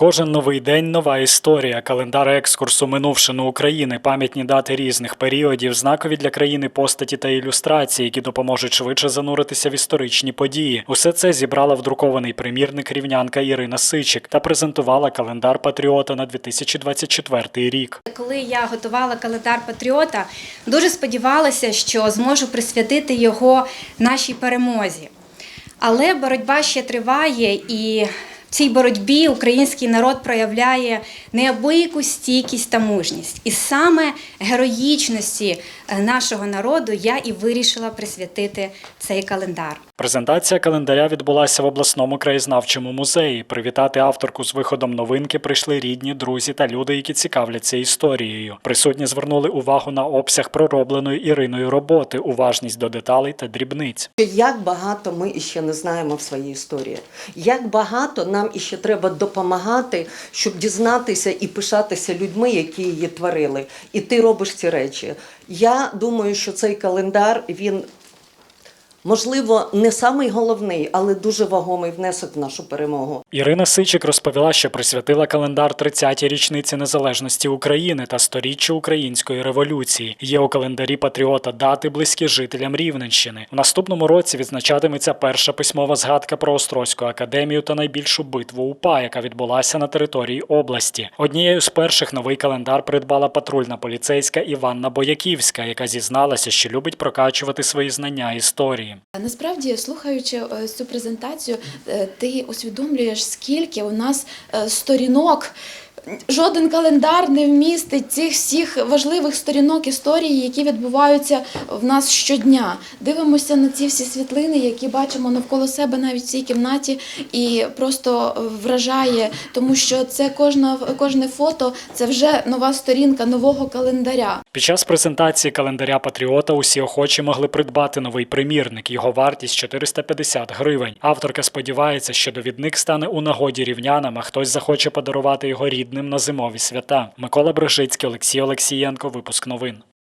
Кожен новий день нова історія, календар екскурсу минувшину України, пам'ятні дати різних періодів, знакові для країни постаті та ілюстрації, які допоможуть швидше зануритися в історичні події. Усе це зібрала в друкований примірник рівнянка Ірина Сичик та презентувала календар патріота на 2024 рік. Коли я готувала календар патріота, дуже сподівалася, що зможу присвятити його нашій перемозі. Але боротьба ще триває, і в цій боротьбі український народ проявляє неабияку стійкість та мужність. І саме героїчності е, нашого народу я і вирішила присвятити цей календар. Презентація календаря відбулася в обласному краєзнавчому музеї. Привітати авторку з виходом новинки прийшли рідні, друзі та люди, які цікавляться історією. Присутні звернули увагу на обсяг проробленої Іриною роботи, уважність до деталей та дрібниць. Як багато ми іще не знаємо в своїй історії, як багато нам іще треба допомагати, щоб дізнатися і пишатися людьми, які її творили. І ти робиш ці речі. Я думаю, що цей календар він. Можливо, не самий головний, але дуже вагомий внесок в нашу перемогу. Ірина Сичик розповіла, що присвятила календар 30-й річниці незалежності України та сторіччю української революції. Є у календарі патріота дати близькі жителям Рівненщини. У наступному році відзначатиметься перша письмова згадка про Острозьку академію та найбільшу битву УПА, яка відбулася на території області. Однією з перших новий календар придбала патрульна поліцейська Іванна Бояківська, яка зізналася, що любить прокачувати свої знання історії. Насправді, слухаючи е, цю презентацію, е, ти усвідомлюєш, скільки у нас е, сторінок. Жоден календар не вмістить цих всіх важливих сторінок історії, які відбуваються в нас щодня. Дивимося на ці всі світлини, які бачимо навколо себе навіть в цій кімнаті, і просто вражає, тому що це кожна кожне фото це вже нова сторінка нового календаря. Під час презентації календаря Патріота усі охочі могли придбати новий примірник. Його вартість 450 гривень. Авторка сподівається, що довідник стане у нагоді рівнянам, а хтось захоче подарувати його рідним на зимові свята. Микола Брижицький, Олексій Олексієнко. Випуск новин.